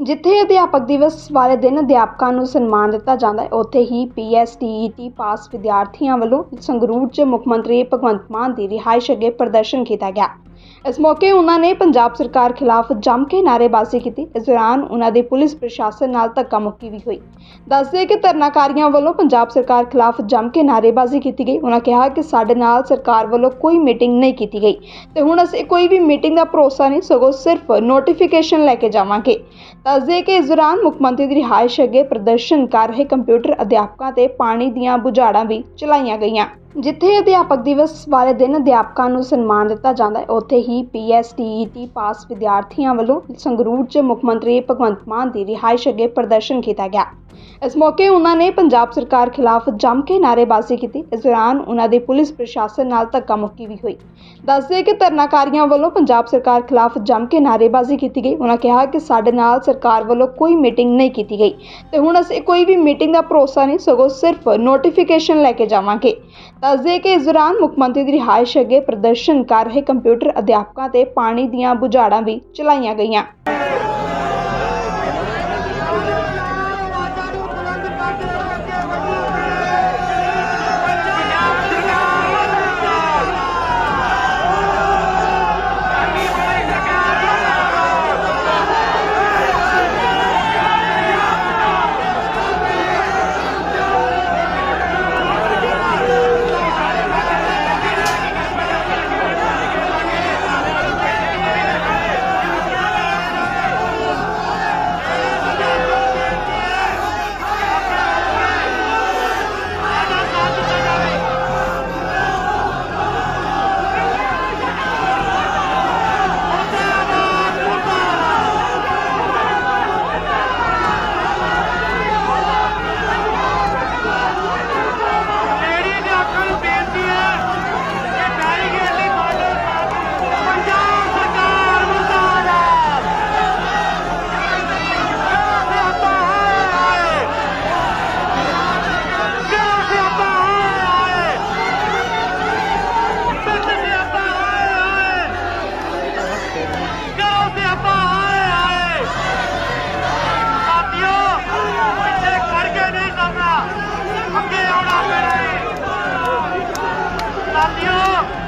ਜਿੱਥੇ ਅਧਿਆਪਕ ਦਿਵਸ ਵਾਲੇ ਦਿਨ ਅਧਿਆਪਕਾਂ ਨੂੰ ਸਨਮਾਨ ਦਿੱਤਾ ਜਾਂਦਾ ਹੈ, ਉੱਥੇ ਹੀ ਪੀਐਸਟੀਈਟੀ ਪਾਸ ਵਿਦਿਆਰਥੀਆਂ ਵੱਲੋਂ ਸੰਗਰੂਰ 'ਚ ਮੁੱਖ ਮੰਤਰੀ ਭਗਵੰਤ ਮਾਨ ਦੀ ਰਿਹਾਇਸ਼ ਅੱਗੇ ਪ੍ਰਦਰਸ਼ਨ ਕੀਤਾ ਗਿਆ। ਇਸ ਮੌਕੇ ਉਨ੍ਹਾਂ ਨੇ ਪੰਜਾਬ ਸਰਕਾਰ ਖਿਲਾਫ ਜੰਮ ਕੇ ਨਾਅਰੇਬਾਜ਼ੀ ਕੀਤੀ। ਇਸ ਦੌਰਾਨ ਉਨ੍ਹਾਂ ਦੀ ਪੁਲਿਸ ਪ੍ਰਸ਼ਾਸਨ ਨਾਲ ਧੱਕਾ ਮੁੱਕੀ ਵੀ ਹੋਈ। ਦੱਸਦੇ ਕਿ ਧਰਨਾਕਾਰੀਆਂ ਵੱਲੋਂ ਪੰਜਾਬ ਸਰਕਾਰ ਖਿਲਾਫ ਜੰਮ ਕੇ ਨਾਅਰੇਬਾਜ਼ੀ ਕੀਤੀ ਗਈ। ਉਨ੍ਹਾਂ ਕਿਹਾ ਕਿ ਸਾਡੇ ਨਾਲ ਸਰਕਾਰ ਵੱਲੋਂ ਕੋਈ ਮੀਟਿੰਗ ਨਹੀਂ ਕੀਤੀ ਗਈ। ਤੇ ਹੁਣ ਅਸੀਂ ਕੋਈ ਵੀ ਮੀਟਿੰਗ ਦਾ ਭਰੋਸਾ ਨਹੀਂ, ਸਗੋਂ ਸਿਰਫ ਨੋਟੀਫਿਕੇਸ਼ਨ ਲੈ ਕੇ ਜਾਵਾਂਗੇ। ਦੱਸਦੇ ਕਿ ਇਸ ਦੌਰਾਨ ਮੁੱਖ ਮੰਤਰੀ ਦੀ ਰਿਹਾਇਸ਼ ਅੱਗੇ ਪ੍ਰਦਰਸ਼ਨ ਕਰ ਰਹੇ ਕੰਪਿਊਟਰ ਅਧਿਆਪਕਾਂ ਤੇ ਪਾਣੀ ਦੀਆਂ ਬੁਝਾੜਾਂ ਵੀ ਚਲਾਈਆਂ ਗਈਆਂ। ਜਿੱਥੇ ਅਧਿਆਪਕ ਦਿਵਸ ਵਾਲੇ ਦਿਨ ਅਧਿਆਪਕਾਂ ਨੂੰ ਸਨਮਾਨ ਦਿੱਤਾ ਜਾਂਦਾ ਹੈ, ਉੱਥੇ ਹੀ ਪੀਐਸਟੀਈਟੀ ਪਾਸ ਵਿਦਿਆਰਥੀਆਂ ਵੱਲੋਂ ਸੰਗਰੂਰ 'ਚ ਮੁੱਖ ਮੰਤਰੀ ਭਗਵੰਤ ਮਾਨ ਦੀ ਰਿਹਾਇਸ਼ ਅੱਗੇ ਪ੍ਰਦਰਸ਼ਨ ਕੀਤਾ ਗਿਆ। ਇਸ ਮੌਕੇ ਉਹਨਾਂ ਨੇ ਪੰਜਾਬ ਸਰਕਾਰ ਖਿਲਾਫ ਜੰਮ ਕੇ ਨਾਅਰੇਬਾਜ਼ੀ ਕੀਤੀ। ਇਸ ਦੌਰਾਨ ਉਹਨਾਂ ਦੀ ਪੁਲਿਸ ਪ੍ਰਸ਼ਾਸਨ ਨਾਲ ਧੱਕਾ ਮੁੱਕੀ ਵੀ ਹੋਈ। ਦੱਸਦੇ ਕਿ ਧਰਨਾਕਾਰੀਆਂ ਵੱਲੋਂ ਪੰਜਾਬ ਸਰਕਾਰ ਖਿਲਾਫ ਜੰਮ ਕੇ ਨਾਅਰੇਬਾਜ਼ੀ ਕੀਤੀ ਗਈ। ਉਹਨਾਂ ਕਿਹਾ ਕਿ ਸਾਡੇ ਨਾਲ ਸਰਕਾਰ ਵੱਲੋਂ ਕੋਈ ਮੀਟਿੰਗ ਨਹੀਂ ਕੀਤੀ ਗਈ। ਤੇ ਹੁਣ ਅਸੀਂ ਕੋਈ ਵੀ ਮੀਟਿੰਗ ਦਾ ਭਰੋਸਾ ਨਹੀਂ, ਸਗੋਂ ਸਿਰਫ ਨੋਟੀਫਿਕੇਸ਼ਨ ਲੈ ਕੇ ਜਾਵਾਂਗੇ। ਦੱਸਦੇ ਕਿ ਇਸ ਦੌਰਾਨ ਮੁੱਖ ਮੰਤਰੀ ਦੀ ਰਿਹਾਇਸ਼ ਅੱਗੇ ਪ੍ਰਦਰਸ਼ਨ ਕਰ ਰਹੇ ਕੰਪਿਊਟਰ ਅਧਿਆਪਕਾਂ ਤੇ ਪਾਣੀ ਦੀਆਂ ਬੁਝਾੜਾਂ ਵੀ ਚਲਾਈਆਂ ਗਈਆਂ। ਹੈ ਸਾਥੀਓ